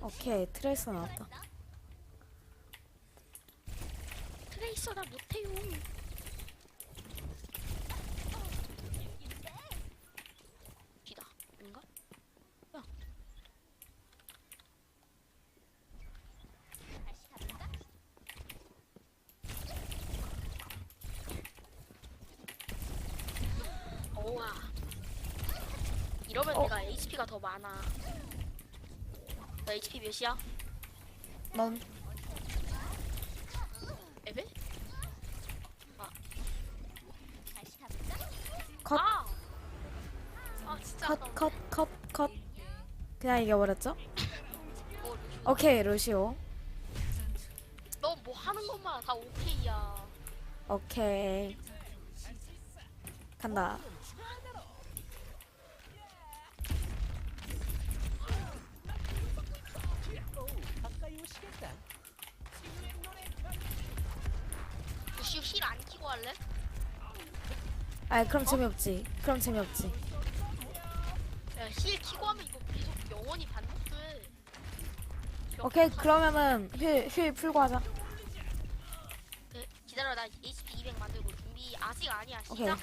오케이 트레이서 나왔다. 트레이서 나 못해요. 기다. 아닌가? 야. 오와. 이러면 어. 내가 HP가 더 많아. 너 HP 몇이야? 넌 에베? 컷. 아! 아 진짜 컷, 컷, 컷, 컷. 그냥 이겨버렸죠? 어, 오케이, 루시오. 너뭐 하는 것마다 다 오케이야. 오케이. 간다. 루시오 힐안 키고 할래? 아, 그럼 재미없지. 그럼 재미없지. 야, 힐 키고 하면 이거 계속 영원히 반복돼. 오케이, 그러면은 휠, 휠 풀고 하자. 그, 기다려, 나 HP 200 만들고 준비 아직 아니야. 오케이. 시작.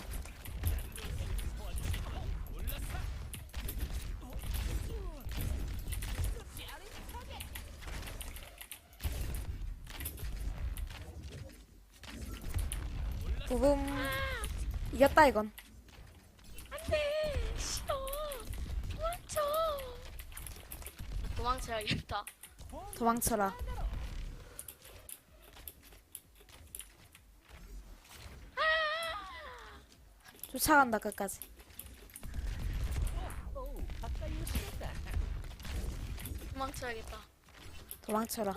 부붐. 이겼다, 이건. 안돼, 싫어. 도망쳐. 도망쳐야겠다. 도망쳐라. 쫓아간다, 끝까지. 도망쳐야겠다. 도망쳐라.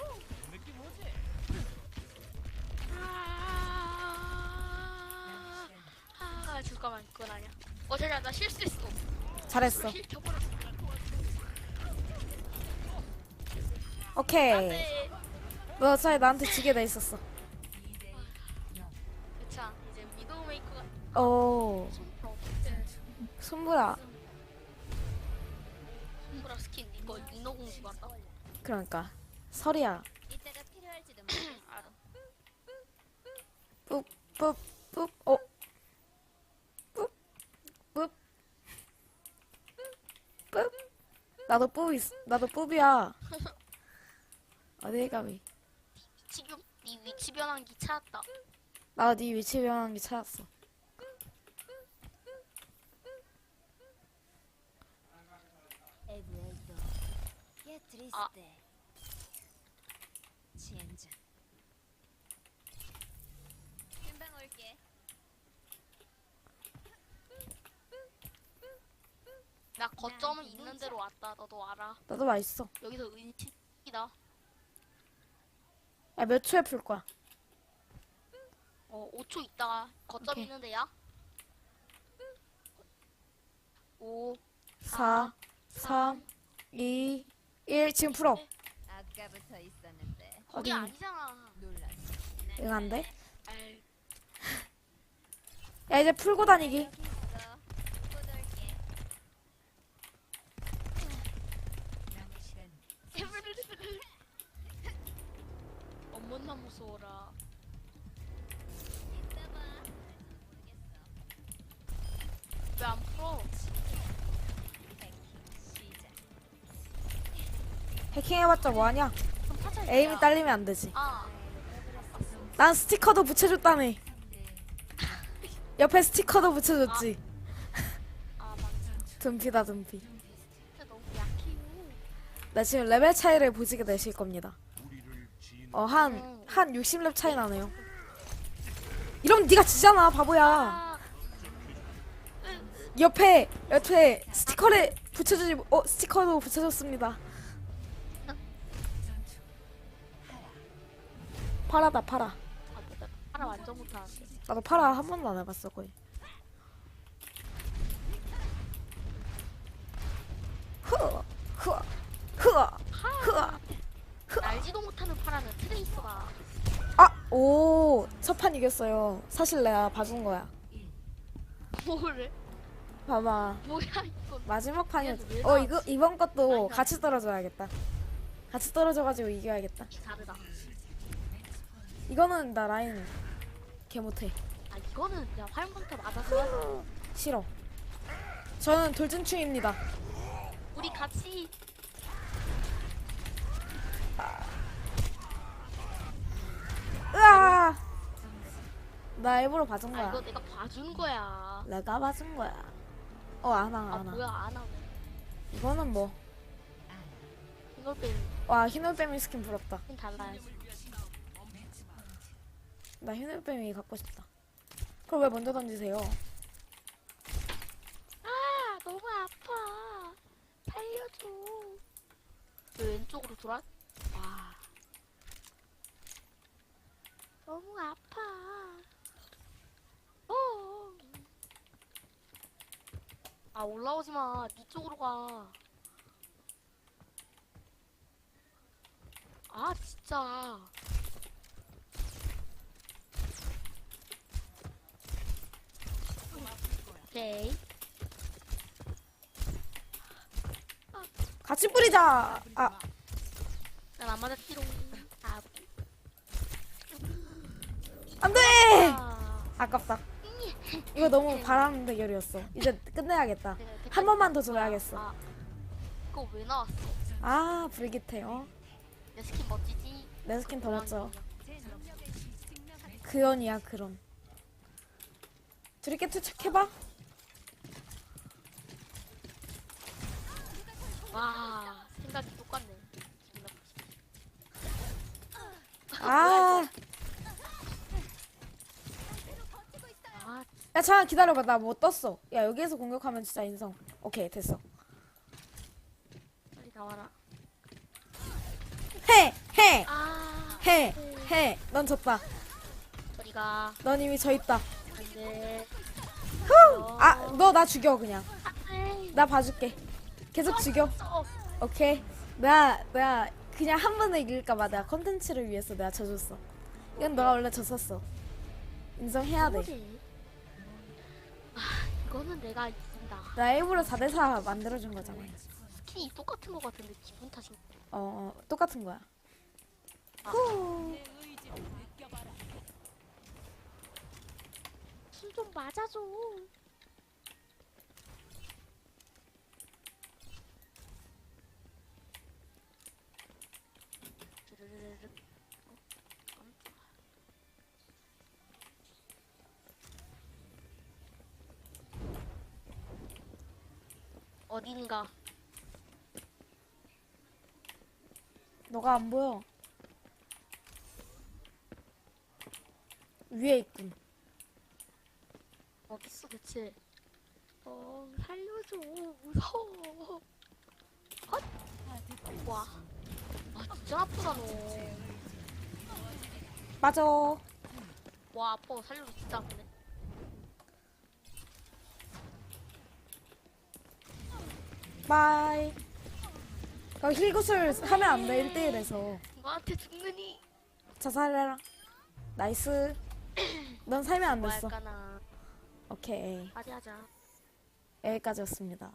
아, 잠깐만, 그건 아니야. 어, 잠깐, 나 실수했어. 잘했어. 오케이. 너 어차피 나한테 지게 돼 있었어. 자, 이제 미도우 메이커가 오, 어, 손보라. 손브라 스킨 이거 인어공주 같다. 그러니까. 설이야. 이따가 필요할지도 모르겠어. 알아. 뿌, 뿌, 뿌, 어. 뿌, 뿌. 뿌. 나도 뿌 있, 나도 뿌비야. 어디 감히. 지금 네 위치 변환기 찾았다. 나도 네 위치 변환기 찾았어. 금방 올게. 나 거점은 있는 대로 왔다. 너도 알아. 나도 맛있어. 여기서 은치이다. 야, 몇 초에 풀 거야? 어, 5초 있다가 거점 오케이. 있는 데야. 5, 4, 3, 2, 1. 지금 풀어. 아까부터 있었는데 거기 어디? 아니잖아. 놀랐어. 응, 안 돼? 야, 이제 풀고 다니기. 여기 있어. 곧 올게. 남은 시간 어머나 무서워라. 왜 안 풀어? 해킹 시작. 해킹 해봤자 뭐하냐? 그럼 타자 에임이 딸리면 안 되지. 아, 난 스티커도 붙여줬다며. 옆에 스티커도 붙여줬지. 아. 진짜 너무 약해요. 나 지금 레벨 차이를 보시게 되실 겁니다. 어, 한, 한 60렙 차이 나네요. 이러면 네가 지잖아, 바보야. 아, 옆에, 옆에 스티커를 붙여주지, 어, 스티커도 붙여줬습니다. 파라다, 파라. 하나 완전 못하는데. 나도 파라 한 번도 안 해봤어, 거의. 흐, 흐, 흐, 흐. 날지도 못하는 파라는 트레이서다. 아, 오, 첫판 이겼어요. 사실 내가 봐준 거야. 뭐를? 봐봐. 뭐야 이거? 마지막 판이었지. 왜 어? 이거, 이번 것도 아니, 같이 떨어져야겠다. 같이 떨어져가지고 이겨야겠다. 다르다. 이거는 나 라인 개 못해. 아 이거는 그냥 화염방패 맞아서 싫어. 저는 돌진충입니다. 우리 같이 으아! 나 일부러 봐준 아 거야. 이거 내가 봐준 거야. 내가 봐준 거야. 어, 안 와, 아 안 와. 뭐야 안 하고 이거는 뭐. 이걸 빼면 와, 흰올빼미 스킨 부럽다. 달라야지. 나 흰올빼미 갖고 싶다. 그걸 왜 먼저 던지세요? 아 너무 아파. 살려줘. 왜 왼쪽으로 돌아? 와. 너무 아파. 어. 아 올라오지 마. 네 쪽으로 가. 아 진짜. 오케이. 같이 뿌리자! 아, 난 안 맞았지롱. 아, 안 돼! 아. 아깝다. 이거 너무 바람 대결이었어. 이제 끝내야겠다. 한 번만 더. 줘야겠어. 아, 그거 왜 나왔어? 아, 불기태요. 내 스킨 멋지지? 내 스킨 더 멋져. 그연이야, 그럼. 둘이 깨 투척해봐. 와, 생각이 똑같네. 기분 나쁘지. 아, 아, 야, 잠깐 기다려봐. 나 뭐 떴어. 야, 여기에서 공격하면 진짜 인성. 오케이, 됐어. 빨리 나와라. 해! 해! 아, 해! 해! 넌 졌다. 저리가. 넌 이미 져 있다. 안 돼. 후! 아, 너 나 죽여, 그냥. 에이, 나 봐줄게. 계속 죽여. 어, 오케이. 내가, 내가 그냥 한 번에 이길까봐 내가 컨텐츠를 위해서 내가 져줬어. 이건 너가 원래 졌었어. 인정해야 돼. 뭐지? 아, 이거는 내가 이긴다. 나 일부러 4대4 만들어준 거잖아. 스킨이 똑같은 것 같은데 기분 탓인 거. 어, 어, 똑같은 거야. 아. 후. 술좀 맞아줘. 르르르르. 어딘가 너가 안 보여. 위에 있군. 어딨어 대체 어 살려줘 무서워 헛! 와. 아 진짜 아프다 맞아. 너와 아파 살려줘 진짜 아프네 바이. 너 힐구슬 하면 안 돼, 1대1에서. 너한테 죽느니 자살해라. 나이스. 넌 살면 안 뭐 됐어. 할까나 오케이. 빨리 하자 여기까지였습니다.